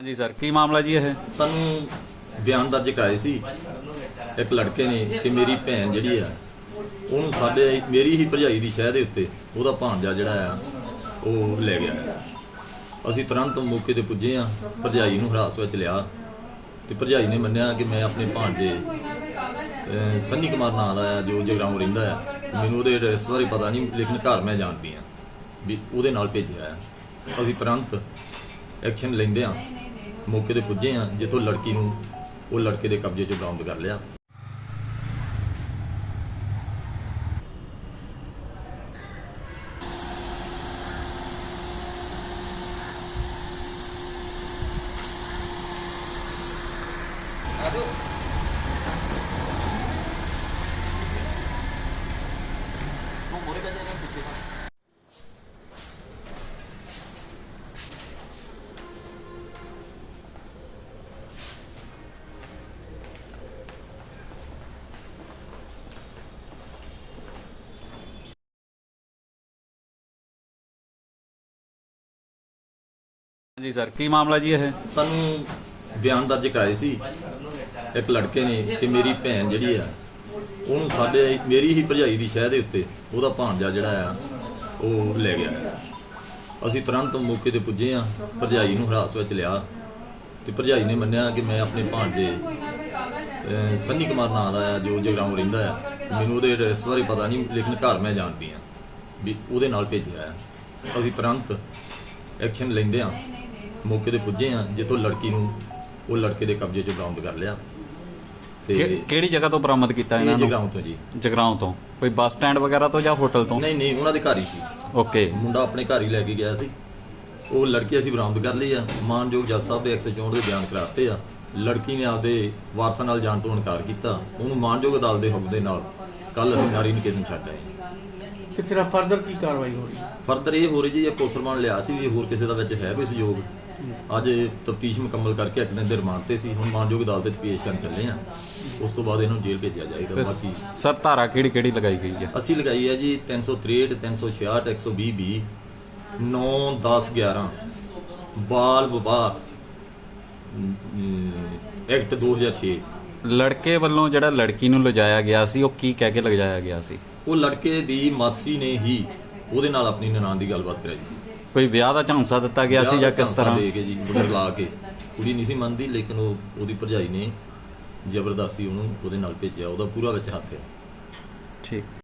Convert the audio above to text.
ਜੀ ਸਰ, ਕੀ ਮਾਮਲਾ ਜੀ ਇਹ? ਸਾਨੂੰ ਬਿਆਨ ਦਰਜ ਕਰਾਏ ਸੀ ਇੱਕ ਲੜਕੇ ਨੇ ਕਿ ਮੇਰੀ ਭੈਣ ਜਿਹੜੀ ਆ, ਉਹਨੂੰ ਸਾਡੇ ਮੇਰੀ ਹੀ ਭਰਜਾਈ ਦੀ ਸ਼ਹਿ ਦੇ ਉੱਤੇ ਉਹਦਾ ਭਾਂਜਾ ਜਿਹੜਾ ਆ, ਉਹ ਲੈ ਗਿਆ। ਅਸੀਂ ਤੁਰੰਤ ਮੌਕੇ ਤੇ ਪੁੱਜੇ ਆ, ਭਰਜਾਈ ਨੂੰ ਹਿਰਾਸ ਵਿੱਚ ਲਿਆ ਤੇ ਭਰਜਾਈ ਨੇ ਮੰਨਿਆ ਕਿ ਮੈਂ ਆਪਣੇ ਭਾਂਜੇ ਸੰਨੀ ਕੁਮਾਰ ਨਾਂ ਦਾ ਆ, ਜੋ ਜਗਰਾਉਂ ਰਹਿੰਦਾ ਆ। ਮੈਨੂੰ ਉਹਦੇ ਐਡਰੈਸ ਬਾਰੇ ਪਤਾ ਨਹੀਂ, ਲੇਕਿਨ ਘਰ ਮੈਂ ਜਾਣਦੀ ਆ ਵੀ ਉਹਦੇ ਨਾਲ ਭੇਜਿਆ ਆ। ਅਸੀਂ ਤੁਰੰਤ ਐਕਸ਼ਨ ਲੈਂਦੇ ਆ। ਮੌਕੇ ਤੇ ਪੁੱਜੇ ਆ ਜਿੱਥੋਂ ਲੜਕੀ ਨੂੰ ਉਹ ਲੜਕੇ ਦੇ ਕਬਜ਼ੇ 'ਚ ਬਰਾਮਦ ਕਰ ਲਿਆ। ਜੀ ਸਰ, ਕੀ ਮਾਮਲਾ ਜੀ ਇਹ? ਸਾਨੂੰ ਬਿਆਨ ਦਰਜ ਕਰਾਏ ਸੀ। ਇੱਕ ਲੜਕੇ ਨੇ ਕਿ ਮੇਰੀ ਭੈਣ ਜਿਹੜੀ ਆ, ਉਹਨੂੰ ਸਾਡੇ ਮੇਰੀ ਹੀ ਭਰਜਾਈ ਦੀ ਸ਼ਹਿ ਦੇ ਉੱਤੇ ਉਹਦਾ ਭਾਂਜਾ ਜਿਹੜਾ ਆ, ਉਹ ਲੈ ਗਿਆ। ਅਸੀਂ ਤੁਰੰਤ ਮੌਕੇ ਤੇ ਪੁੱਜੇ ਆ, ਭਰਜਾਈ ਨੂੰ ਹਿਰਾਸ ਵਿੱਚ ਲਿਆ ਤੇ ਭਰਜਾਈ ਨੇ ਮੰਨਿਆ ਕਿ ਮੈਂ ਆਪਣੇ ਭਾਂਜੇ ਸੰਨੀ ਕੁਮਾਰ ਨਾਂ ਦਾ ਆ, ਜੋ ਜਗਰਾਉਂ ਰਹਿੰਦਾ ਆ। ਮੈਨੂੰ ਉਹਦੇ ਐਡਰੈਸ ਬਾਰੇ ਪਤਾ ਨਹੀਂ, ਲੇਕਿਨ ਘਰ ਮੈਂ ਜਾਣਦੀ ਆ ਵੀ ਉਹਦੇ ਨਾਲ ਭੇਜਿਆ ਆ। ਅਸੀਂ ਤੁਰੰਤ ਐਕਸ਼ਨ ਲੈਂਦੇ ਆ। ਮੌਕੇ ਤੇ ਪੁੱਜੇ ਆ ਜਿੱਥੋਂ ਲੜਕੀ ਨੂੰ ਉਹ ਲੜਕੇ ਦੇ ਕਬਜ਼ੇ 'ਚ ਬਰਾਮਦ ਕਰ ਲਿਆ। ਤੇ ਕਿ- ਕਿਹੜੀ ਜਗ੍ਹਾ ਤੋਂ ਬਰਾਮਦ ਕੀਤਾ ਇਹ ਇਹਨਾਂ ਨੂੰ? ਜਗਰਾਉਂ ਤੋਂ ਜੀ। ਜਗਰਾਉਂ ਤੋਂ। ਕੋਈ ਬੱਸ ਸਟੈਂਡ ਵਗੈਰਾ ਤੋਂ ਜਾਂ ਹੋਟਲ ਤੋਂ? ਨਹੀਂ ਨਹੀਂ ਉਹਨਾਂ ਦੇ ਘਰ ਹੀ ਸੀ। ਓਕੇ। ਮੁੰਡਾ ਆਪਣੇ ਘਰ ਹੀ ਲੈ ਕੇ ਗਿਆ ਸੀ। ਉਹ ਲੜਕੀ ਅਸੀਂ ਬਰਾਮਦ ਕਰ ਲਈ ਆ। ਮਾਨਯੋਗ ਜੱਜ ਸਾਹਿਬ ਦੇ 164 ਦੇ ਬਿਆਨ ਕਰਾਤੇ ਆ। ਲੜਕੀ ਨੇ ਆਪਦੇ ਵਾਰਸਾਂ ਨਾਲ ਜਾਣ ਤੋਂ ਇਨਕਾਰ ਕੀਤਾ। ਉਹਨੂੰ ਮਾਨਯੋਗ ਅਦਾਲਤ ਦੇ ਹੁਕਮ ਦੇ ਨਾਲ ਕੱਲ ਅਸੀਂ ਨਾਰੀ ਨਿਕੇਤਨ ਛੱਡ ਆਏ। ਤੇ ਫਿਰ ਫਰਦਰ ਕੀ ਕਾਰਵਾਈ ਹੋ ਰਹੀ? ਫਰਦਰ ਇਹ ਹੋ ਰਹੀ ਜੀ ਇਹ ਪੁਲਿਸ ਰਿਮਾਂਡ ਲਿਆ ਸੀ ਵੀ ਹੋਰ ਕਿਸੇ ਦਾ ਵਿੱਚ ਹੈ ਕੋਈ ਸਹਿਯੋਗ। ਅੱਜ ਤਫਤੀਸ਼ ਮੁਕੰਮਲ ਕਰਕੇ ਇੱਕ ਦਿਨ ਦੇ ਰਿਮਾਂਡ ਤੇ ਸੀ। ਹੁਣ ਮਾਨਯੋਗ ਅਦਾਲਤ ਵਿੱਚ ਪੇਸ਼ ਕਰਨ ਚੱਲੇ ਆ ਉਸ ਤੋਂ ਬਾਅਦ ਇਹਨੂੰ ਜੇਲ੍ਹ ਭੇਜਿਆ ਜਾਏਗਾ। ਬਾਕੀ ਸਰ ਧਾਰਾ ਕਿਹੜੀ ਕਿਹੜੀ ਲਗਾਈ ਗਈ ਹੈ? ਅਸੀਂ ਲਗਾਈ ਹੈ ਜੀ 363 366 120 ਬੀ 9 10 11 ਬਾਲ ਵਿਵਾਹ ਐਕਟ 2006 ਲੜਕੇ ਵੱਲੋਂ ਜਿਹੜਾ ਲੜਕੀ ਨੂੰ ਲਿਜਾਇਆ ਗਿਆ ਸੀ ਉਹ ਕੀ ਕਹਿ ਕੇ ਲਿਜਾਇਆ ਗਿਆ ਸੀ? ਉਹ ਲੜਕੇ ਦੀ ਮਾਸੀ ਨੇ ਹੀ ਉਹਦੇ ਨਾਲ ਆਪਣੀ ਨਨਾਣ ਦੀ ਗੱਲਬਾਤ ਕਰਾਈ ਸੀ। ਕੋਈ ਵਿਆਹ ਦਾ ਝਾਂਸਾ ਦਿੱਤਾ ਗਿਆ ਸੀ ਜਾਂ ਕਿਸ ਝਾਂਸਾ ਤਰ੍ਹਾਂ? ਦੇ ਕੇ ਜੀ ਬੁੱਢਰ ਲਾ ਕੇ। ਕੁੜੀ ਨਹੀਂ ਸੀ ਮੰਨਦੀ ਲੇਕਿਨ ਉਹ ਉਹਦੀ ਭਰਜਾਈ ਨੇ ਜ਼ਬਰਦਸਤੀ ਉਹਨੂੰ ਉਹਦੇ ਨਾਲ ਭੇਜਿਆ। ਉਹਦਾ ਪੂਰਾ ਵਿੱਚ ਹੱਥ ਹੈ ਠੀਕ।